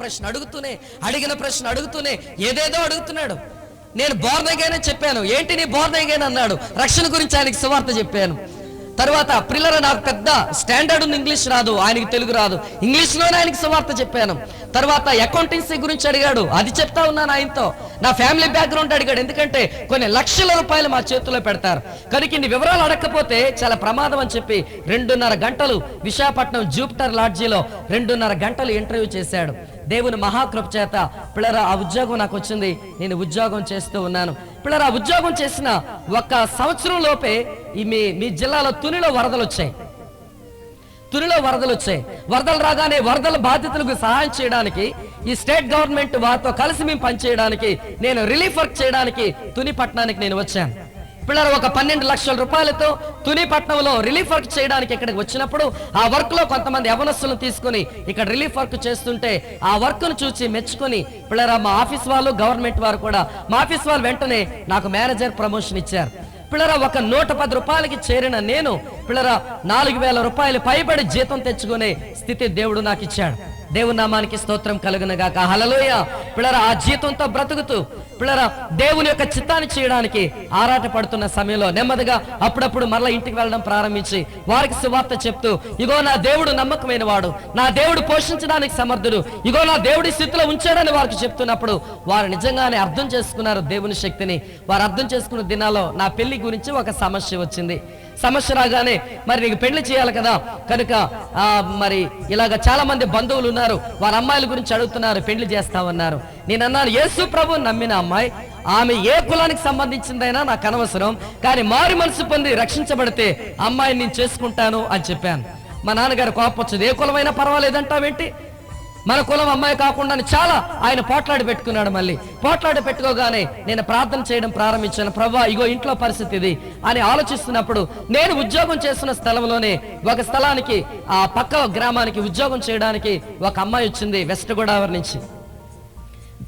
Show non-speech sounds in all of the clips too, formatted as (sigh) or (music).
ప్రశ్న అడుగుతూనే అడిగిన ప్రశ్న అడుగుతూనే ఏదేదో అడుగుతున్నాడు. నేను బోర్నగానే చెప్పాను. ఏంటి నీ బోర్నగానే అన్నాడు. రక్షణ గురించి ఆయనకి సువార్త చెప్పాను. తర్వాత ప్రిల్లర నాకు పెద్ద స్టాండర్డ్ ఉంది. ఇంగ్లీష్ రాదు. ఆయనకి తెలుగు రాదు. ఇంగ్లీష్లోనే ఆయనకి సువార్త చెప్పాను. తర్వాత అకౌంటెన్సీ గురించి అడిగాడు. అది చెప్తా ఉన్నాను ఆయనతో. నా ఫ్యామిలీ బ్యాక్గ్రౌండ్ అడిగాడు. ఎందుకంటే కొన్ని లక్షల రూపాయలు మా చేతిలో పెడతారు. కనుక ఇన్ని వివరాలు అడగకపోతే చాలా ప్రమాదం అని చెప్పి రెండున్నర గంటలు విశాఖపట్నం జూపిటర్ లాడ్జీలో రెండున్నర గంటలు ఇంటర్వ్యూ చేశాడు. దేవుని మహాకృప చేత పిల్లరా ఆ ఉద్యోగం నాకు వచ్చింది. నేను ఉద్యోగం చేస్తూ ఉన్నాను. పిల్లరా ఉద్యోగం చేసిన ఒక సంవత్సరం లోపే ఈ మీ మీ జిల్లాలో తునిలో వరదలు వచ్చాయి. తునిలో వరదలు వచ్చాయి. వరదలు రాగానే వరదల బాధితులకు సహాయం చేయడానికి ఈ స్టేట్ గవర్నమెంట్ వారితో కలిసి మేము పనిచేయడానికి నేను రిలీఫ్ వర్క్ చేయడానికి తుని పట్టణానికి నేను వచ్చాను. పిల్లలు ఒక పన్నెండు లక్షల రూపాయలతో తుని పట్టణంలో రిలీఫ్ వర్క్ చేయడానికి ఇక్కడికి వచ్చినప్పుడు ఆ వర్క్లో కొంతమంది యవనస్తులను తీసుకుని ఇక్కడ రిలీఫ్ వర్క్ చేస్తుంటే ఆ వర్క్ను చూసి మెచ్చుకొని పిల్లరా మా ఆఫీస్ వాళ్ళు గవర్నమెంట్ వారు కూడా మా ఆఫీస్ వాళ్ళు వెంటనే నాకు మేనేజర్ ప్రమోషన్ ఇచ్చారు. పిల్లరా ఒక నూట పది రూపాయలకి చేరిన నేను పిల్లరా నాలుగు వేల రూపాయలు పైబడి జీతం తెచ్చుకునే స్థితి దేవుడు నాకు ఇచ్చాడు దేవుని నామానికి స్తోత్రం కలుగునగాక హలలోయ పిల్లరా ఆ జీతంతో బ్రతుకుతూ పిల్లరా దేవుని యొక్క చిత్తాన్ని చేయడానికి ఆరాట పడుతున్న సమయంలో నెమ్మదిగా అప్పుడప్పుడు మరలా ఇంటికి వెళ్ళడం ప్రారంభించి వారికి సువార్త చెప్తూ ఇగో నా దేవుడు నమ్మకమైన వాడు. నా దేవుడు పోషించడానికి సమర్థుడు. ఇగో నా దేవుడి స్థితిలో ఉంచాడని వారికి చెప్తున్నప్పుడు వారు నిజంగానే అర్థం చేసుకున్నారు దేవుని శక్తిని. వారు అర్థం చేసుకున్న దినాల్లో నా పెళ్ళి గురించి ఒక సమస్య వచ్చింది. సమస్య రాగానే మరి నీకు పెళ్ళి చేయాలి కదా. కనుక ఆ, మరి ఇలాగ చాలా మంది బంధువులు ఉన్నారు. వారి అమ్మాయిల గురించి అడుగుతున్నారు పెళ్ళి చేస్తామన్నారు నేను అన్నాను యేసు ప్రభు నమ్మిన అమ్మాయి ఆమె ఏ కులానికి సంబంధించిందైనా నాకు అనవసరం కానీ మారి మనసు పొంది రక్షించబడితే అమ్మాయిని నేను చేసుకుంటాను అని చెప్పాను. మా నాన్నగారు కోపం వచ్చింది ఏ కులమైనా పర్వాలేదంటావేంటి? మన కులం అమ్మాయి కాకుండా చాలా ఆయన పోట్లాడి పెట్టుకున్నాడు మళ్ళీ. పోట్లాడి పెట్టుకోగానే నేను ప్రార్థన చేయడం ప్రారంభించాను. ప్రభా ఇగో ఇంట్లో పరిస్థితి ఇది అని ఆలోచిస్తున్నప్పుడు నేను ఉద్యోగం చేస్తున్న స్థలంలోనే ఒక స్థలానికి ఆ పక్క గ్రామానికి ఉద్యోగం చేయడానికి ఒక అమ్మాయి వచ్చింది వెస్ట్ గోదావరి నుంచి.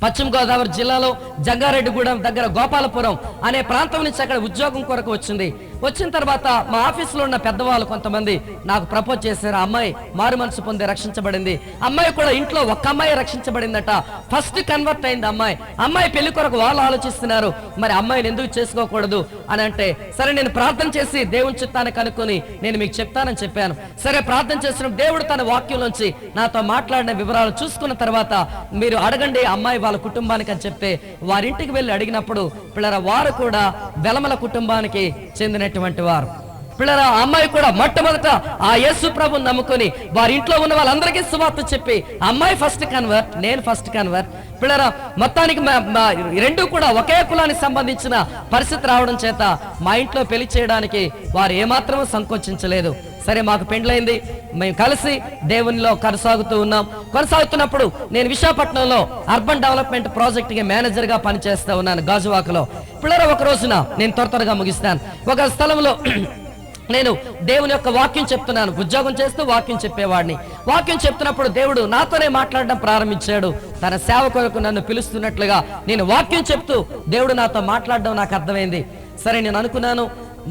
పశ్చిమ గోదావరి జిల్లాలో జంగారెడ్డిగూడెం దగ్గర గోపాలపురం అనే ప్రాంతం నుంచి అక్కడ ఉద్యోగం కొరకు వచ్చింది. వచ్చిన తర్వాత మా ఆఫీసులో ఉన్న పెద్దవాళ్ళు కొంతమంది నాకు ప్రపోజ్ చేశారు అమ్మాయి మారు మనసు పొంది రక్షించబడింది. అమ్మాయి కూడా ఇంట్లో ఒక్క అమ్మాయి రక్షించబడిందట. ఫస్ట్ కన్వర్ట్ అయింది అమ్మాయి. అమ్మాయి పెళ్ళి కొరకు వాళ్ళు ఆలోచిస్తున్నారు. మరి అమ్మాయిని ఎందుకు చేసుకోకూడదు? అని అంటే సరే నేను ప్రార్థన చేసి దేవుని చిత్తాన్ని కనుక్కొని నేను మీకు చెప్తానని చెప్పాను. సరే ప్రార్థన చేసిన దేవుడు తన వాక్యంలోంచి నాతో మాట్లాడిన వివరాలు చూసుకున్న తర్వాత మీరు అడగండి అమ్మాయి వాళ్ళ కుటుంబానికి అని చెప్తే వారింటికి వెళ్ళి అడిగినప్పుడు పిల్లల వారు కూడా బెలమల కుటుంబానికి చెందిన కలిగినటువంటి వారు. పిల్లల ఆ అమ్మాయి కూడా మొట్టమొదట ఆ యేసు ప్రభుని నమ్ముకొని వారి ఇంట్లో ఉన్న వాళ్ళందరికీ సువార్త చెప్పి అమ్మాయి ఫస్ట్ కన్వర్ట్ నేను ఫస్ట్ కన్వర్ట్. పిల్లల మొత్తానికి మా- మా రెండు కూడా ఒకే కులానికి సంబంధించిన పరిస్థితి రావడం చేత మా ఇంట్లో పెళ్ళి చేయడానికి వారు ఏమాత్రం సంకోచించలేదు. సరే మాకు పెండ్లైంది మేము కలిసి దేవునిలో కొనసాగుతూ ఉన్నాం. కొనసాగుతున్నప్పుడు నేను విశాఖపట్నంలో అర్బన్ డెవలప్మెంట్ ప్రాజెక్ట్కి మేనేజర్గా పనిచేస్తూ ఉన్నాను గాజువాకలో. పిల్లర ఒక రోజున నేను త్వర త్వరగా ముగిస్తాను. ఒక స్థలంలో (clears throat) నేను దేవుని యొక్క వాక్యం చెప్తున్నాను. ఉద్యోగం చేస్తూ వాక్యం చెప్పేవాడిని. వాక్యం చెప్తున్నప్పుడు దేవుడు నాతోనే మాట్లాడడం ప్రారంభించాడు. తన సేవ కొరకు నన్ను పిలుస్తున్నట్లుగా నేను వాక్యం చెప్తూ దేవుడు నాతో మాట్లాడడం నాకు అర్థమైంది. సరే నేను అనుకున్నాను.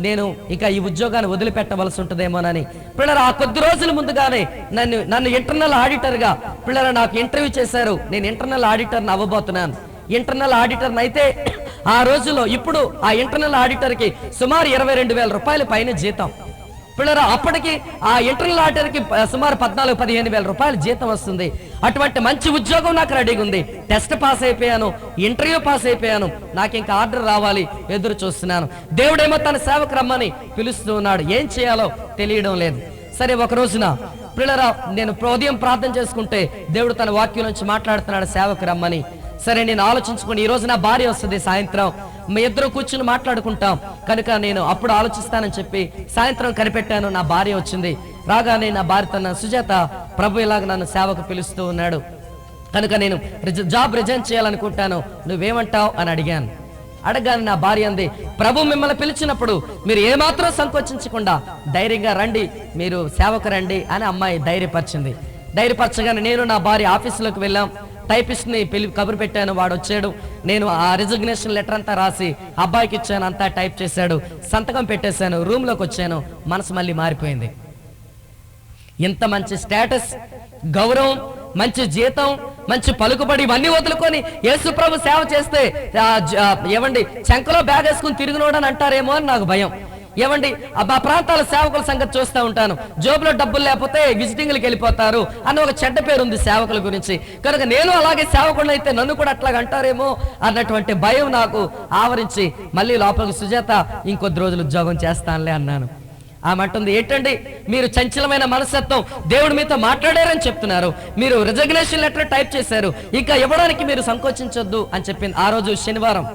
నేను ఇక ఈ ఉద్యోగాన్ని వదిలిపెట్టవలసి ఉంటుందేమోనని పిల్లలు ఆ కొద్ది రోజుల ముందుగానే నన్ను నన్ను ఇంటర్నల్ ఆడిటర్గా పిల్లలు నాకు ఇంటర్వ్యూ చేశారు. నేను ఇంటర్నల్ ఆడిటర్ని అవ్వబోతున్నాను. ఇంటర్నల్ ఆడిటర్ని అయితే ఆ రోజుల్లో ఇప్పుడు ఆ ఇంటర్నల్ ఆడిటర్కి సుమారు ఇరవై రెండు వేల రూపాయల పైన జీతం. పిల్లరా అప్పటికి ఆ ఇంటర్నల్ ఆడిటర్కి సుమారు పద్నాలుగు పదిహేను వేల రూపాయల జీతం వస్తుంది. అటువంటి మంచి ఉద్యోగం నాకు రెడీగా ఉంది. టెస్ట్ పాస్ అయిపోయాను ఇంటర్వ్యూ పాస్ అయిపోయాను. నాకు ఇంకా ఆర్డర్ రావాలి ఎదురు చూస్తున్నాను. దేవుడేమో తన సేవకు రమ్మని పిలుస్తూ ఉన్నాడు. ఏం చేయాలో తెలియడం లేదు. సరే ఒక రోజున పిల్లరా నేను ఉదయం ప్రార్థన చేసుకుంటే దేవుడు తన వాక్యం నుంచి మాట్లాడుతున్నాడు సేవకు రమ్మని. సరే నేను ఆలోచించుకుని ఈ రోజు నా భార్య వస్తుంది సాయంత్రం. మీ ఇద్దరు కూర్చుని మాట్లాడుకుంటాం. కనుక నేను అప్పుడు ఆలోచిస్తానని చెప్పి సాయంత్రం కనిపెట్టాను. నా భార్య వచ్చింది. రాగానే నా భార్య తన సుజాత ప్రభు ఇలాగ నన్ను సేవకు పిలుస్తూ ఉన్నాడు. కనుక నేను జాబ్ రిజైన్ చేయాలనుకుంటాను. నువ్వేమంటావు? అని అడిగాను. అడగాను నా భార్య అంది ప్రభు మిమ్మల్ని పిలిచినప్పుడు మీరు ఏమాత్రం సంకోచించకుండా ధైర్యంగా రండి మీరు సేవకు రండి అని అమ్మాయి ధైర్యపరిచింది. ధైర్యపరచగానే నేను నా భార్య ఆఫీసులోకి వెళ్ళాం. టైపిస్ట్ని పెళ్ళి కబురు పెట్టాను వాడు వచ్చాడు. నేను ఆ రిజిగ్నేషన్ లెటర్ అంతా రాసి అబ్బాయికి ఇచ్చాను అంతా టైప్ చేశాడు. సంతకం పెట్టేశాను రూమ్లోకి వచ్చాను. మనసు మళ్ళీ మారిపోయింది. ఇంత మంచి స్టేటస్ గౌరవం మంచి జీతం మంచి పలుకుబడి ఇవన్నీ వదులుకొని యేసుప్రభు సేవ చేస్తే ఆ, ఏమండి చెంకలో బ్యాగ్ వేసుకుని తిరిగినోడని అంటారేమో అని నాకు భయం. ఏమండి? ఆ ప్రాంతాల సేవకుల సంగతి చూస్తూ ఉంటాను. జోబులో డబ్బులు లేకపోతే విజిటింగ్లకు వెళ్ళిపోతారు అన్న ఒక చెడ్డ పేరు ఉంది సేవకుల గురించి. కనుక నేను అలాగే సేవకుడు అయితే నన్ను కూడా అట్లాగ అంటారేమో అన్నటువంటి భయం నాకు ఆవరించి మళ్ళీ లోపలికి సుజాత ఇంకొద్ది రోజులు ఉద్యోగం చేస్తానులే అన్నాను. ఆమె అంటుంది ఏంటండి? మీరు చంచలమైన మనస్తత్వం దేవుడు మీతో మాట్లాడారని చెప్తున్నారు. మీరు రిజగ్నేషన్ లెటర్ టైప్ చేశారు. ఇంకా ఇవ్వడానికి మీరు సంకోచించొద్దు అని చెప్పింది ఆ రోజు శనివారం.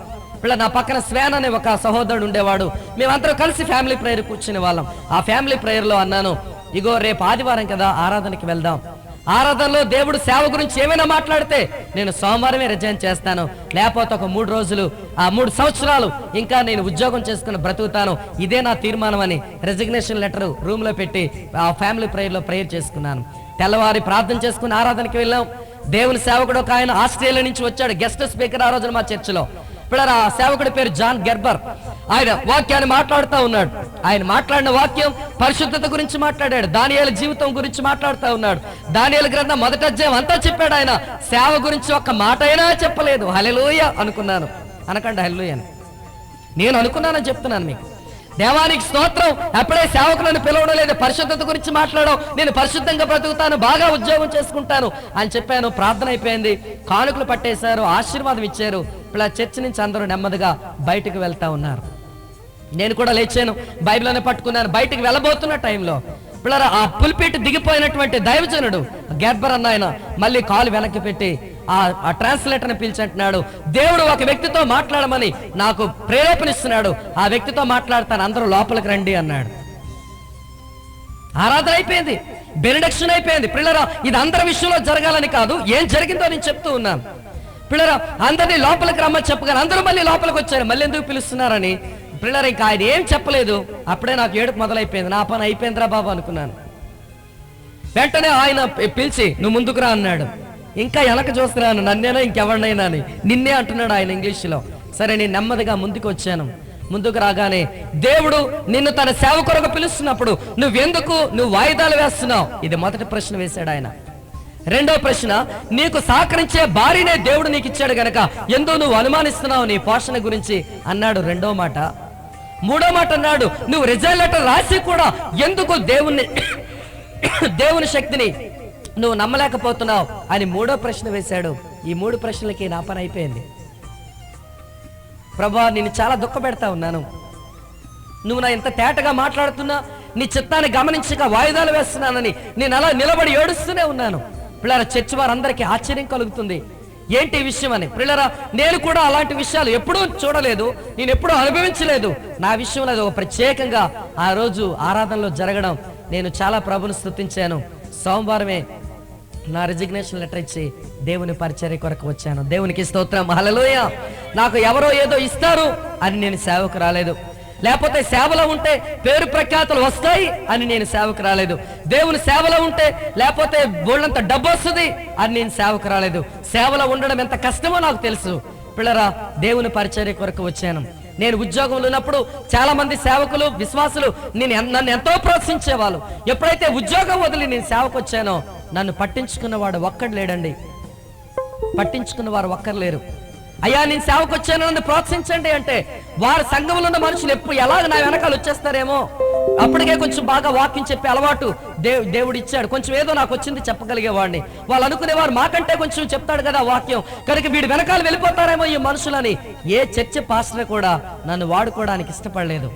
పిల్ల నా పక్కన స్వేన్ అనే ఒక సహోదరుడు ఉండేవాడు. మేమందరం కలిసి ఫ్యామిలీ ప్రేయర్ కూర్చునే వాళ్ళం. ఆ ఫ్యామిలీ ప్రేయర్లో అన్నాను ఇగో రేపు ఆదివారం కదా ఆరాధనకి వెళ్దాం. ఆరాధనలో దేవుడు సేవ గురించి ఏమైనా మాట్లాడితే నేను సోమవారమే రిజైన్ చేస్తాను. లేకపోతే ఒక మూడు రోజులు ఆ మూడు సంవత్సరాలు ఇంకా నేను ఉద్యోగం చేసుకుని బ్రతుకుతాను. ఇదే నా తీర్మానం అని రెసిగ్నేషన్ లెటర్ రూమ్లో పెట్టి ఆ ఫ్యామిలీ ప్రేయర్లో ప్రేయర్ చేసుకున్నాను. తెల్లవారి ప్రార్థన చేసుకుని ఆరాధనకి వెళ్ళాం. దేవుని సేవకుడు ఒక ఆయన ఆస్ట్రేలియా నుంచి వచ్చాడు. గెస్ట్ స్పీకర్ ఆ రోజున మా చర్చిలో. ఇప్పుడు ఆ సేవకుడి పేరు జాన్ గెర్బర్. ఆయన వాక్యాన్ని మాట్లాడుతూ ఉన్నాడు. ఆయన మాట్లాడిన వాక్యం పరిశుద్ధత గురించి మాట్లాడాడు. దానియాల జీవితం గురించి మాట్లాడుతూ ఉన్నాడు. దానియాల గ్రంథం మొదట అధ్యాయం అంతా చెప్పాడు ఆయన. సేవ గురించి ఒక్క మాట అయినా చెప్పలేదు. హలెలూయ అనుకున్నాను. అనకండి హల్లూయ అని. నేను అనుకున్నానని చెప్తున్నాను మీకు. దేవానికి స్తోత్రం. అప్పుడే సేవకులను పిలవడం లేదు. పరిశుద్ధత గురించి మాట్లాడడం. నేను పరిశుద్ధంగా బ్రతుకుతాను. బాగా ఉద్యోగం చేసుకుంటాను అని చెప్పాను. ప్రార్థన అయిపోయింది. కానుకలు పట్టేశారు. ఆశీర్వాదం ఇచ్చారు. ఇలా చర్చి నుంచి అందరూ నెమ్మదిగా బయటకు వెళ్తా ఉన్నారు. నేను కూడా లేచాను బైబిల్ని పట్టుకున్నాను బయటకు వెళ్ళబోతున్న టైంలో. పిల్లరా ఆ పులిపీటి దిగిపోయినటువంటి దైవజనుడు గెర్బర్ అన్న ఆయన మళ్ళీ కాలు వెనక్కి పెట్టి ఆ ఆ ట్రాన్స్లేటర్ని పిలిచి అంటున్నాడు దేవుడు ఒక వ్యక్తితో మాట్లాడమని నాకు ప్రేరేపణిస్తున్నాడు ఆ వ్యక్తితో మాట్లాడతాను అందరూ లోపలికి రండి అన్నాడు. ఆరాధన అయిపోయింది బెనిడక్షన్ అయిపోయింది. పిల్లరా ఇది అందరి విషయంలో జరగాలని కాదు ఏం జరిగిందో నేను చెప్తూ ఉన్నాను. పిల్లరా అందరినీ లోపలికి రమ్మని చెప్పగానే అందరూ మళ్ళీ లోపలికి వచ్చారు. మళ్ళీ ఎందుకు పిలుస్తున్నారని? పిల్లరా ఇంకా ఆయన ఏం చెప్పలేదు. అప్పుడే నాకు ఏడుపు మొదలైపోయింది. నా పని అయిపోయిందిరా బాబు అనుకున్నాను. వెంటనే ఆయన పిలిచి నువ్వు ముందుకు రా అన్నాడు. ఇంకా వెనక చూస్తున్నాను. నన్నేనా ఇంకెవరినైనా అని. నిన్నే అంటున్నాడు ఆయన ఇంగ్లీష్లో. సరే నేను నెమ్మదిగా ముందుకు వచ్చాను. ముందుకు రాగానే దేవుడు నిన్ను తన సేవ కొరకు పిలుస్తున్నప్పుడు నువ్వెందుకు నువ్వు వాయిదాలు వేస్తున్నావు? ఇది మొదటి ప్రశ్న వేశాడు ఆయన. రెండో ప్రశ్న నీకు సహకరించే భార్యనే దేవుడు నీకు ఇచ్చాడు గనక ఎందు నువ్వు అనుమానిస్తున్నావు నీ పోషణ గురించి? అన్నాడు రెండో మాట. మూడో మాట అన్నాడు నువ్వు రిజైన్ లెటర్ రాసి కూడా ఎందుకు దేవుణ్ణి దేవుని శక్తిని నువ్వు నమ్మలేకపోతున్నావు? అని మూడో ప్రశ్న వేశాడు. ఈ మూడు ప్రశ్నలకి నా పని అయిపోయింది. ప్రభా నేను చాలా దుఃఖ పెడతా ఉన్నాను. నువ్వు నా ఇంత తేటగా మాట్లాడుతున్నా నీ చిత్తాన్ని గమనించక వాయిదాలు వేస్తున్నానని నేను అలా నిలబడి ఏడుస్తూనే ఉన్నాను. పిల్లల చర్చి వారందరికీ ఆశ్చర్యం కలుగుతుంది. ఏంటి ఈ విషయం అని? పిల్లరా నేను కూడా అలాంటి విషయాలు ఎప్పుడూ చూడలేదు నేను ఎప్పుడూ అనుభవించలేదు. నా విషయంలో అది ఒక ప్రత్యేకంగా ఆ రోజు ఆరాధనలో జరగడం నేను చాలా ప్రభుని స్తుతించాను. సోమవారమే నా రిజిగ్నేషన్ లెటర్ ఇచ్చి దేవుని పరిచర్య కొరకు వచ్చాను. దేవునికి స్తోత్రం. హలలోయ నాకు ఎవరో ఏదో ఇస్తారు అని నేను సేవకు రాలేదు. లేకపోతే సేవలో ఉంటే పేరు ప్రఖ్యాతులు వస్తాయి అని నేను సేవకు రాలేదు. దేవుని సేవలో ఉంటే లేకపోతే బోళ్ళంత డబ్బు వస్తుంది అని నేను సేవకు రాలేదు. సేవలో ఉండడం ఎంత కష్టమో నాకు తెలుసు. పిల్లరా దేవుని పరిచర్య కొరకు వచ్చాను. నేను ఉద్యోగంలో ఉన్నప్పుడు చాలా మంది సేవకులు విశ్వాసులు నేను నన్ను ఎంతో ప్రోత్సహించేవాళ్ళు. ఎప్పుడైతే ఉద్యోగం వదిలి నేను సేవకు వచ్చానో నన్ను పట్టించుకున్నవాడు ఒక్కడు లేడండి. పట్టించుకున్న వారు ఒక్కరు లేరు. అయ్యా నేను సేవకు వచ్చాను నన్ను ప్రోత్సహించండి అంటే వారి సంఘంలో ఉన్న మనుషులు ఎప్పుడు ఎలాగ నా వెనకాల వచ్చేస్తారేమో? అప్పటికే కొంచెం బాగా వాక్యం చెప్పే అలవాటు దేవు దేవుడు ఇచ్చాడు కొంచెం ఏదో నాకు వచ్చింది చెప్పగలిగేవాడిని. వాళ్ళు అనుకునేవారు మాకంటే కొంచెం చెప్తాడు కదా వాక్యం. కనుక వీడు వెనకాల వెళ్ళిపోతారేమో ఈ మనుషులని. ఏ చర్చ పాస్టర్ కూడా నన్ను వాడుకోవడానికి ఇష్టపడలేదు.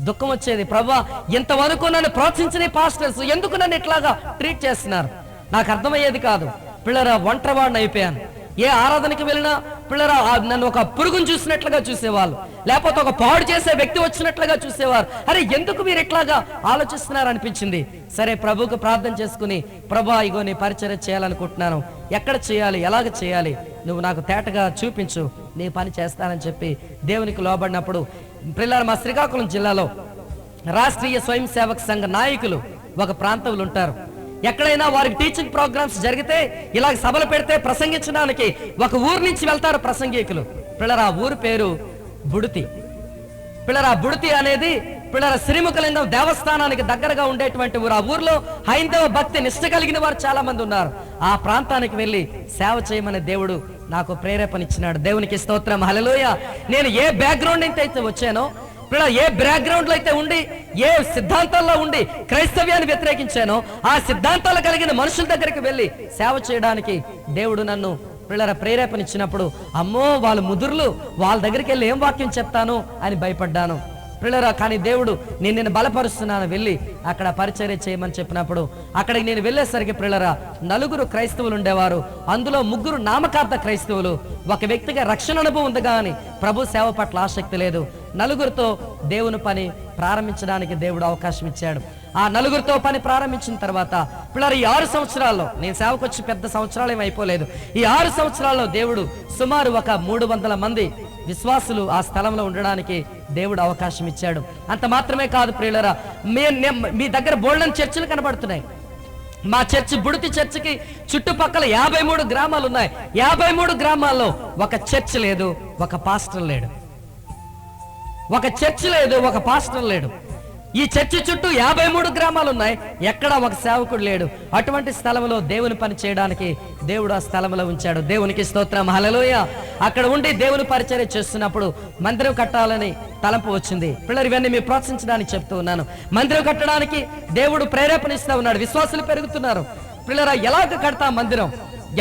దుఃఖం వచ్చేది ప్రభా ఇంతవరకు నన్ను ప్రోత్సహించని పాస్టర్స్ ఎందుకు నన్ను ఇట్లాగా ట్రీట్ చేస్తున్నారు? నాకు అర్థమయ్యేది కాదు. పిల్లరా ఒంటరివాడిని అయిపోయాను. ఏ ఆరాధనకి వెళ్ళినా పిల్లరా నన్ను ఒక పురుగును చూసినట్లుగా చూసేవాళ్ళు. లేకపోతే ఒక పాడు చేసే వ్యక్తి వచ్చినట్లుగా చూసేవారు. అరే ఎందుకు మీరు ఇట్లాగా ఆలోచిస్తున్నారనిపించింది? సరే ప్రభుకు ప్రార్థన చేసుకుని ప్రభా ఇగో నీ పరిచయం చేయాలనుకుంటున్నాను. ఎక్కడ చేయాలి? ఎలాగ చేయాలి? నువ్వు నాకు తేటగా చూపించు. నీ పని చేస్తానని చెప్పి దేవునికి లోబడినప్పుడు పిల్లలు మా శ్రీకాకుళం జిల్లాలో రాష్ట్రీయ స్వయం సేవక సంఘ నాయకులు ఒక ప్రాంతంలో ఉంటారు. ఎక్కడైనా వారికి టీచింగ్ ప్రోగ్రామ్స్ జరిగితే ఇలాగ సభలు పెడితే ప్రసంగించడానికి ఒక ఊరు నుంచి వెళ్తారు ప్రసంగికులు. పిల్లరా ఊరు పేరు బుడితి. పిల్లరా బుడితి అనేది పిల్లర శ్రీముఖలింగం దేవస్థానానికి దగ్గరగా ఉండేటువంటి ఊరు. ఆ ఊర్లో హైందవ భక్తి నిష్ట కలిగిన వారు చాలా మంది ఉన్నారు. ఆ ప్రాంతానికి వెళ్ళి సేవ చేయమని దేవుడు నాకు ప్రేరేపణ ఇచ్చినాడు. దేవునికి స్తోత్రం. హలలోయ నేను ఏ బ్యాక్గ్రౌండ్ నుంచి అయితే వచ్చానో ఇప్పుడు ఏ బ్యాక్గ్రౌండ్లో అయితే ఉండి ఏ సిద్ధాంతాల్లో ఉండి క్రైస్తవ్యాన్ని వ్యతిరేకించానో ఆ సిద్ధాంతాలు కలిగిన మనుషుల దగ్గరికి వెళ్ళి సేవ చేయడానికి దేవుడు నన్ను పిల్లల ప్రేరేపణ ఇచ్చినప్పుడు అమ్మో వాళ్ళు ముదురులు వాళ్ళ దగ్గరికి వెళ్ళి ఏం వాక్యం చెప్తాను అని భయపడ్డాను. పిల్లరా కానీ దేవుడు నేను నేను బలపరుస్తున్నాను వెళ్ళి అక్కడ పరిచర్య చేయమని చెప్పినప్పుడు అక్కడికి నేను వెళ్ళేసరికి పిల్లరా నలుగురు క్రైస్తవులు ఉండేవారు. అందులో ముగ్గురు నామకార్థ క్రైస్తవులు. ఒక వ్యక్తిగా రక్షణ అనుభవం ఉంది కానీ ప్రభు సేవ పట్ల ఆసక్తి లేదు. నలుగురితో దేవుని పని ప్రారంభించడానికి దేవుడు అవకాశం ఇచ్చాడు. ఆ నలుగురితో పని ప్రారంభించిన తర్వాత పిల్లలు ఈ ఆరు సంవత్సరాల్లో నేను సేవకు వచ్చి పెద్ద సంవత్సరాలు ఏమి అయిపోలేదు. ఈ ఆరు సంవత్సరాల్లో దేవుడు సుమారు ఒక మూడు వందల మంది విశ్వాసులు ఆ స్థలంలో ఉండడానికి దేవుడు అవకాశం ఇచ్చాడు. అంత మాత్రమే కాదు ప్రియులరా మీ మీ దగ్గర బోల్డన్ చర్చిలు కనబడుతున్నాయి. మా చర్చి బుడితి చర్చికి చుట్టుపక్కల యాభై మూడు గ్రామాలు ఉన్నాయి. యాభై మూడు గ్రామాల్లో ఒక చర్చ్ లేదు ఒక పాస్టర్ లేడు. ఒక చర్చ్ లేదు ఒక పాస్టర్ లేడు. ఈ చర్చి చుట్టూ యాభై మూడు గ్రామాలు ఉన్నాయి ఎక్కడ ఒక సేవకుడు లేడు. అటువంటి స్థలంలో దేవుని పని చేయడానికి దేవుడు ఆ స్థలంలో ఉంచాడు. దేవునికి స్తోత్రం. హలలోయ అక్కడ ఉండి దేవుని పరిచయం చేస్తున్నప్పుడు మందిరం కట్టాలని తలంపు వచ్చింది. పిల్లలు ఇవన్నీ మీరు ప్రోత్సహించడానికి చెప్తూ ఉన్నాను. మందిరం కట్టడానికి దేవుడు ప్రేరేపణిస్తూ ఉన్నాడు. విశ్వాసులు పెరుగుతున్నారు. పిల్లరా ఎలాగ కడతా మందిరం?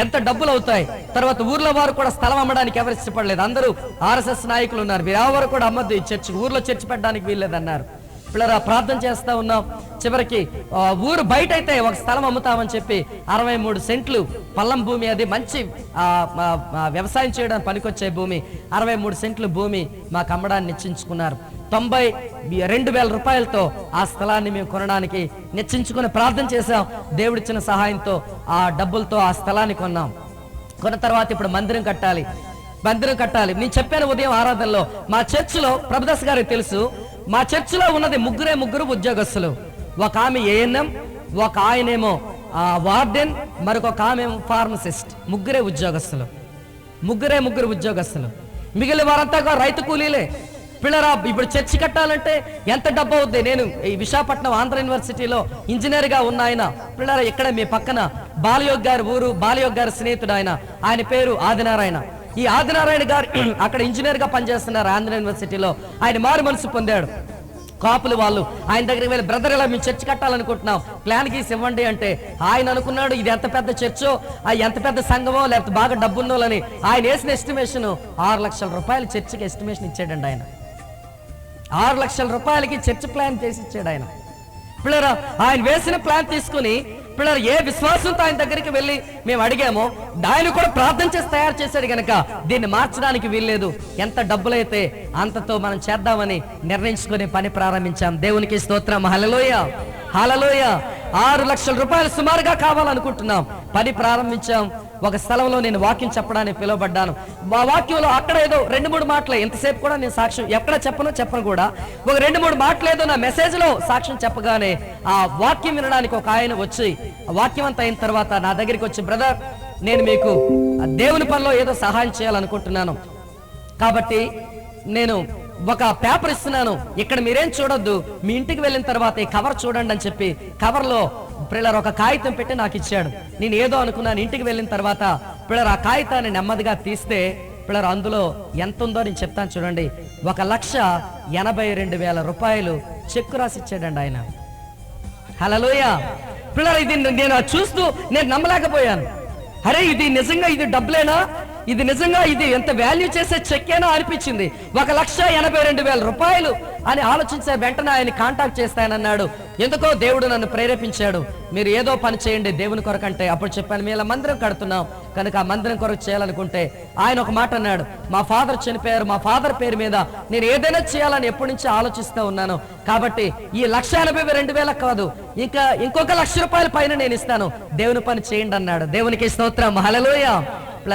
ఎంత డబ్బులు అవుతాయి? తర్వాత ఊర్లో వారు కూడా స్థలం అమ్మడానికి ఎవరు ఇష్టపడలేదు. అందరూ ఆర్ఎస్ఎస్ నాయకులు ఉన్నారు. మీరు ఎవరు కూడా అమ్మద్దు. ఈ చర్చి ఊర్లో చర్చి పెట్టడానికి వీల్లేదన్నారు. పిల్లరా ప్రార్థన చేస్తా ఉన్నాం. చివరికి ఊరు బయట అయితే ఒక స్థలం అమ్ముతామని చెప్పి అరవై మూడు సెంట్లు పల్లం భూమి అది మంచి వ్యవసాయం చేయడానికి పనికొచ్చే భూమి. అరవై మూడు సెంట్లు భూమి మాకు అమ్మడాన్ని నిశ్చయించుకున్నారు. తొంభై రెండు వేల రూపాయలతో ఆ స్థలాన్ని మేము కొనడానికి నిశ్చించుకుని ప్రార్థన చేశాం. దేవుడిచ్చిన సహాయంతో ఆ డబ్బులతో ఆ స్థలాన్ని కొన్నాం. కొన్న తర్వాత ఇప్పుడు మందిరం కట్టాలి. మందిరం కట్టాలి. నేను చెప్పాను ఉదయం ఆరాధనలో మా చర్చిలో ప్రభుదాస్ గారికి తెలుసు మా చర్చిలో ఉన్నది ముగ్గురే ముగ్గురు ఉద్యోగస్తులు. ఒక ఆమె ఏఎన్ఎం ఒక ఆయనేమో ఆ, వార్డెన్ మరొక ఆమె ఫార్మసిస్ట్. ముగ్గురే ఉద్యోగస్తులు. ముగ్గురే ముగ్గురు ఉద్యోగస్తులు. మిగిలిన వారంతా రైతు కూలీలే. పిల్లరా ఇప్పుడు చర్చి కట్టాలంటే ఎంత డబ్బు అవుద్ది? నేను ఈ విశాఖపట్నం ఆంధ్ర యూనివర్సిటీలో ఇంజనీర్గా ఉన్న ఆయన. పిల్లరా ఇక్కడ మీ పక్కన బాలయోగ్ గారి ఊరు బాలయోగ్ గారి స్నేహితుడు ఆయన. ఆయన పేరు ఆదినారాయణ. ఈ ఆదినారాయణ గారు (clears throat) అక్కడ ఇంజనీర్గా పనిచేస్తున్నారు ఆంధ్ర యూనివర్సిటీలో. ఆయన మారు మనసు పొందాడు. కాపులు వాళ్ళు ఆయన దగ్గరికి వెళ్ళి బ్రదర్ ఇలా మేము చర్చ్ కట్టాలనుకుంటున్నాం. ప్లాన్ గీసి ఇవ్వండి అంటే ఆయన అనుకున్నాడు ఇది ఎంత పెద్ద చర్చో అది ఎంత పెద్ద సంఘమో లేకపోతే బాగా డబ్బున్నోళ్ళని. ఆయన వేసిన ఎస్టిమేషన్ ఆరు లక్షల రూపాయలు చర్చికి ఎస్టిమేషన్ ఇచ్చాడండి ఆయన. ఆరు లక్షల రూపాయలకి చర్చ్ ప్లాన్ చేసి ఇచ్చాడు ఆయన. పిల్లరా ఆయన వేసిన ప్లాన్ తీసుకుని పిల్లలు ఏ విశ్వాసంతో ఆయన దగ్గరికి వెళ్ళి మేము అడిగామో ఆయన కూడా ప్రార్థన చేసి తయారు చేశాడు గనక దీన్ని మార్చడానికి వీల్లేదు. ఎంత డబ్బులైతే అంతతో మనం చేద్దామని నిర్ణయించుకుని పని ప్రారంభించాం. దేవునికి స్తోత్రం. హలలోయ హలలోయ ఆరు లక్షల రూపాయలు సుమారుగా కావాలనుకుంటున్నాం. పని ప్రారంభించాం. ఒక స్థలంలో నేను వాక్యం చెప్పడానికి పిలువబడ్డాను. మా వాక్యంలో అక్కడ ఏదో రెండు మూడు మాటలు ఎంతసేపు కూడా నేను సాక్ష్యం ఎక్కడ చెప్పను చెప్పను కూడా. ఒక రెండు మూడు మాటలు ఏదో నా మెసేజ్లో సాక్ష్యం చెప్పగానే ఆ వాక్యం వినడానికి ఒక ఆయన వచ్చి వాక్యం అంతా అయిన తర్వాత నా దగ్గరికి వచ్చి బ్రదర్ నేను మీకు దేవుని పనిలో ఏదో సహాయం చేయాలనుకుంటున్నాను. కాబట్టి నేను ఒక పేపర్ ఇస్తున్నాను. ఇక్కడ మీరేం చూడొద్దు. మీ ఇంటికి వెళ్ళిన తర్వాత ఈ కవర్ చూడండి అని చెప్పి కవర్లో లో పిల్లర్ ఒక కాగితం పెట్టి నాకు ఇచ్చాడు. నేను ఏదో అనుకున్నాను ఇంటికి వెళ్ళిన తర్వాత పిల్లర్ ఆ కాగితాన్ని నెమ్మదిగా తీస్తే పిల్లర్ అందులో ఎంత ఉందో నేను చెప్తాను చూడండి. ఒక లక్ష ఎనభై రెండు వేల రూపాయలు చెక్కు రాసి ఇచ్చాడండి ఆయన. హలోయ పిల్లలు ఇది నేను చూస్తూ నేను నమ్మలేకపోయాను. అరే ఇది నిజంగా ఇది డబ్బులేనా? ఇది నిజంగా ఇది ఎంత వాల్యూ చేసే చెక్కేనా అనిపించింది. ఒక లక్ష ఎనభై రెండు వేల రూపాయలు అని ఆలోచించే వెంటనే ఆయన కాంటాక్ట్ చేస్తానన్నాడు. ఎందుకో దేవుడు నన్ను ప్రేరేపించాడు. మీరు ఏదో పని చేయండి దేవుని కొరకంటే. అప్పుడు చెప్పాను మేము మందిరం కడుతున్నాం. కనుక ఆ మందిరం కొరకు చేయాలనుకుంటే ఆయన ఒక మాట అన్నాడు. మా ఫాదర్ చనిపోయారు. మా ఫాదర్ పేరు మీద నేను ఏదైనా చేయాలని ఎప్పటి నుంచి ఆలోచిస్తూ ఉన్నాను. కాబట్టి ఈ లక్ష ఎనభై రెండు వేల కాదు ఇంకా ఇంకొక లక్ష రూపాయల పైన నేను ఇస్తాను. దేవుని పని చేయండి అన్నాడు. దేవునికి స్తోత్రం. హలలోయ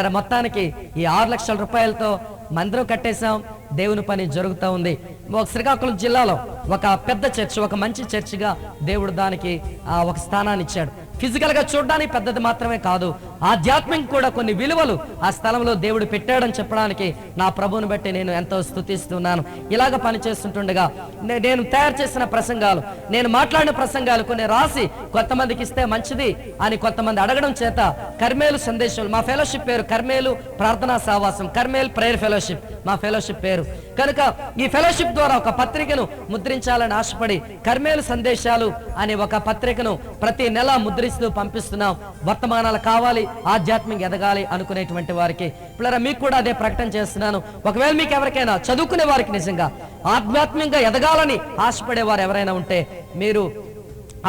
మొత్తానికి ఈ ఆరు లక్షల రూపాయలతో మందిరం కట్టేశాం. దేవుని పని జరుగుతూ ఉంది. ఒక శ్రీకాకుళం జిల్లాలో ఒక పెద్ద చర్చ్ ఒక మంచి చర్చిగా దేవుడు దానికి ఆ, ఒక స్థానాన్ని ఇచ్చాడు. ఫిజికల్గా చూడడానికి పెద్దది మాత్రమే కాదు. ఆధ్యాత్మిక కూడా కొన్ని విలువలు ఆ స్థలంలో దేవుడు పెట్టాడని చెప్పడానికి నా ప్రభువుని బట్టి నేను ఎంతో స్థుతిస్తున్నాను ఇలాగ పనిచేస్తుంటుండగా నే- నేను తయారు చేసిన ప్రసంగాలు నేను మాట్లాడిన ప్రసంగాలు కొన్ని రాసి కొంతమందికి ఇస్తే మంచిది అని కొంతమంది అడగడం చేత కర్మేలు సందేశాలు మా ఫెలోషిప్ పేరు కర్మేలు ప్రార్థనా సావాసం కర్మేల్ ప్రేయర్ ఫెలోషిప్ మా ఫెలోషిప్ పేరు. కనుక ఈ ఫెలోషిప్ ద్వారా ఒక పత్రికను ముద్రించాలని ఆశపడి కర్మేలు సందేశాలు అనే ఒక పత్రికను ప్రతి నెల ముద్రిస్తూ పంపిస్తున్నాం. వర్తమానాలు కావాలి ఆధ్యాత్మిక ఎదగాలి అనుకునేటువంటి వారికి. పిల్లరా మీకు కూడా అదే ప్రకటన చేస్తున్నాను. ఒకవేళ మీకు ఎవరికైనా చదువుకునే వారికి నిజంగా ఆధ్యాత్మికంగా ఎదగాలని ఆశపడే వారు ఎవరైనా ఉంటే మీరు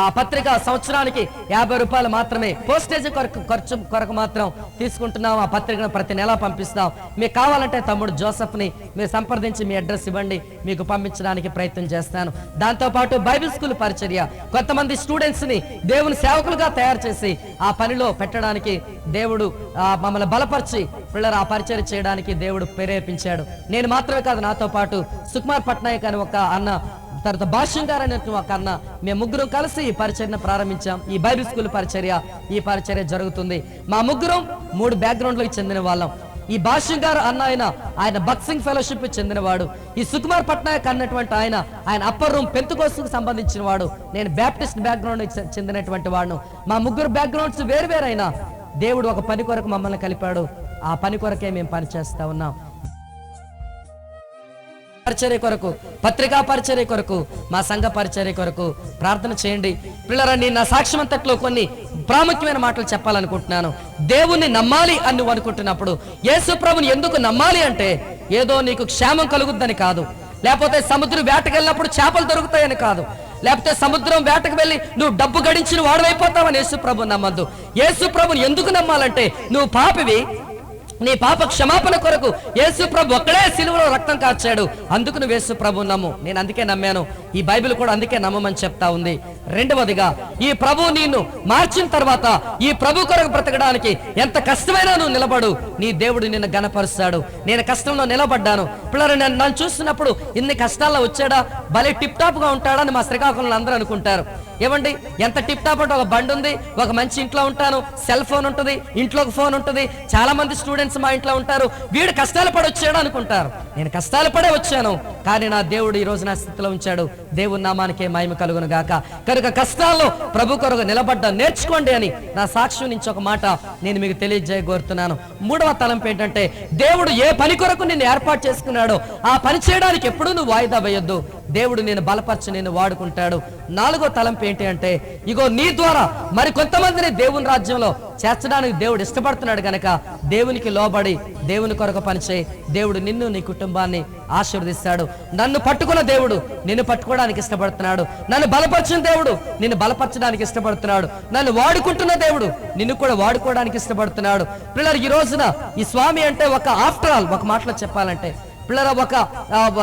ఆ పత్రిక సంవత్సరానికి యాభై రూపాయలు మాత్రమే పోస్టేజ్ కొరకు ఖర్చు కొరకు మాత్రం తీసుకుంటున్నాం. ఆ పత్రికను ప్రతి నెల పంపిస్తాం మీకు కావాలంటే తమ్ముడు జోసఫ్ని మీరు సంప్రదించి మీ అడ్రస్ ఇవ్వండి. మీకు పంపించడానికి ప్రయత్నం చేస్తాను. దాంతోపాటు బైబిల్ స్కూల్ పరిచర్య. కొంతమంది స్టూడెంట్స్ని దేవుని సేవకులుగా తయారు చేసి ఆ పనిలో పెట్టడానికి దేవుడు మమ్మల్ని బలపరిచి పిల్లలు ఆ పరిచయం చేయడానికి దేవుడు ప్రేరేపించాడు. నేను మాత్రమే కాదు నాతో పాటు సుకుమార్ పట్నాయక్ అని ఒక అన్న తర్వాత భాష్యం గారు అనేటువంటి ఒక అన్న మేము ముగ్గురం కలిసి ఈ పరిచర్యను ప్రారంభించాం. ఈ బైబిల్ స్కూల్ పరిచర్య ఈ పరిచర్య జరుగుతుంది. మా ముగ్గురం మూడు బ్యాక్గ్రౌండ్లకు చెందిన వాళ్ళం. ఈ భాష్యం గారు అన్న ఆయన ఆయన బక్సింగ్ ఫెలోషిప్ చెందినవాడు. ఈ సుకుమార్ పట్నాయక్ అన్నటువంటి ఆయన ఆయన అప్పర్ రూమ్ పెంతుకోసుకు సంబంధించిన వాడు. నేను బ్యాప్టిస్ట్ బ్యాక్గ్రౌండ్ చెందినటువంటి వాడు మా ముగ్గురు బ్యాక్గ్రౌండ్స్ వేరు వేరైనా దేవుడు ఒక పని కొరకు మమ్మల్ని కలిపాడు. ఆ పని కొరకే మేము పని చేస్తా ఉన్నాం. పరిచర్య కొరకు పత్రికా పరిచర్య కొరకు మా సంఘ పరిచర్య కొరకు ప్రార్థన చేయండి. పిల్లరండి నా సాక్ష్యం అంతట్లో కొన్ని ప్రాముఖ్యమైన మాటలు చెప్పాలనుకుంటున్నాను. దేవుణ్ణి నమ్మాలి అని నువ్వు అనుకుంటున్నప్పుడు యేసు ప్రభుని ఎందుకు నమ్మాలి అంటే ఏదో నీకు క్షేమం కలుగుద్దని కాదు. లేకపోతే సముద్రం వేటకెళ్ళినప్పుడు చేపలు దొరుకుతాయని కాదు. లేకపోతే సముద్రం వేటకు వెళ్ళి నువ్వు డబ్బు గడించిన వాడవైపోతావని యేసు ప్రభు నమ్మద్దు. యేసు ప్రభుని ఎందుకు నమ్మాలంటే నువ్వు పాపివి నీ పాప క్షమాపణ కొరకు యేసు ప్రభు ఒక్కడే సిలువలో రక్తం కాచాడు అందుకు నువ్వు యేసు ప్రభు నమ్ము. నేను అందుకే నమ్మాను. ఈ బైబిల్ కూడా అందుకే నమ్మమని చెప్తా ఉంది. రెండవదిగా ఈ ప్రభు నిన్ను మార్చిన తర్వాత ఈ ప్రభు కొరకు బ్రతకడానికి ఎంత కష్టమైనా నువ్వు నిలబడు. నీ దేవుడు నిన్ను గనపరుస్తాడు నేను కష్టంలో నిలబడ్డాను. పిల్లలు నేను నన్ను చూస్తున్నప్పుడు ఇన్ని కష్టాల్లో వచ్చాడా? భలే టిప్ టాప్గా ఉంటాడని మా శ్రీకాకుళంలో అందరూ అనుకుంటారు. ఏమండి? ఎంత టిప్ టాప్ అంటే ఒక బండి ఉంది ఒక మంచి ఇంట్లో ఉంటాను సెల్ ఫోన్ ఉంటుంది ఇంట్లో ఒక ఫోన్ ఉంటుంది చాలా మంది స్టూడెంట్స్ మా ఇంట్లో ఉంటారు. వీడు కష్టాలు పడి వచ్చాడు అనుకుంటారు. నేను కష్టాలు పడే వచ్చాను. కానీ నా దేవుడు ఈ రోజు నా స్థితిలో ఉంచాడు. దేవుడి నామానికే మహిమ కలుగును గాక. కనుక కష్టాల్లో ప్రభు కొరకు నిలబడ్డ నేర్చుకోండి అని నా సాక్ష్యం నుంచి ఒక మాట నేను మీకు తెలియజేయగోరుతున్నాను. మూడవ తలంపు ఏంటంటే దేవుడు ఏ పని కొరకు నిన్ను ఏర్పాటు చేసుకున్నాడో ఆ పని చేయడానికి ఎప్పుడూ నువ్వు వాయిదా వేయొద్దు. దేవుడు నేను బలపరచు నేను వాడుకుంటాడు. నాలుగో తలంపు ఏంటి అంటే ఇగో నీ ద్వారా మరి కొంతమందిని దేవుని రాజ్యంలో చేర్చడానికి దేవుడు ఇష్టపడుతున్నాడు కనుక దేవునికి లోబడి దేవుని కొరకు పనిచేయి. దేవుడు నిన్ను నీ కుటుంబాన్ని ఆశీర్వదిస్తాడు. నన్ను పట్టుకున్న దేవుడు నిన్ను పట్టుకోవడానికి ఇష్టపడుతున్నాడు. నన్ను బలపరిచిన దేవుడు నిన్ను బలపరచడానికి ఇష్టపడుతున్నాడు. నన్ను వాడుకుంటున్న దేవుడు నిన్ను కూడా వాడుకోవడానికి ఇష్టపడుతున్నాడు. పిల్లలు ఈ రోజున ఈ స్వామి అంటే ఒక ఆఫ్టర్ ఆల్ ఒక మాటలో చెప్పాలంటే పిల్లల ఒక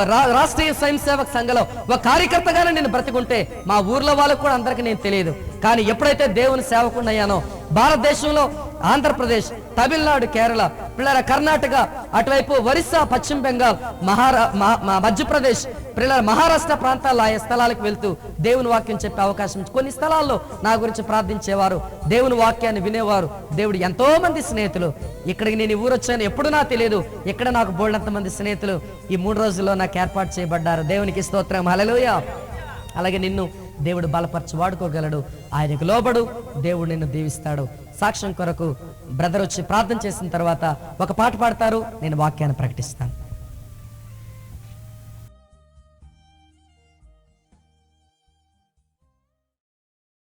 రా- రాష్ట్రీయ స్వయం సేవక సంఘంలో ఒక కార్యకర్తగానే నేను బ్రతికుంటే మా ఊర్లో వాళ్ళకు కూడా అందరికీ నేను తెలియదు. కానీ ఎప్పుడైతే దేవుని సేవకున్నయ్యానో భారతదేశంలో ఆంధ్రప్రదేశ్ తమిళనాడు కేరళ పిల్లల కర్ణాటక అటువైపు ఒరిస్సా పశ్చిమ బెంగాల్ మహారా మధ్యప్రదేశ్ పిల్లల మహారాష్ట్ర ప్రాంతాల్లో ఆయా స్థలాలకు వెళ్తూ దేవుని వాక్యం చెప్పే అవకాశం కొన్ని స్థలాల్లో నా గురించి ప్రార్థించేవారు దేవుని వాక్యాన్ని వినేవారు. దేవుడు ఎంతో మంది స్నేహితులు. ఇక్కడికి నేను ఊరు వచ్చాను ఎప్పుడు నాకు తెలియదు. ఇక్కడ నాకు బోల్డంత మంది స్నేహితులు. ఈ మూడు రోజుల్లో నాకు ఏర్పాటు చేయబడ్డారు. దేవునికి స్తోత్రం. హలలోయ అలాగే నిన్ను దేవుడు బలపరచి వాడుకోగలడు. ఆయనకు లోబడు. దేవుడు నిన్ను దీవిస్తాడు. సాక్ష్యం కొరకు బ్రదర్ వచ్చి ప్రార్థన చేసిన తర్వాత ఒక పాట పాడతారు. నేను వాక్యాన్ని ప్రకటిస్తాను.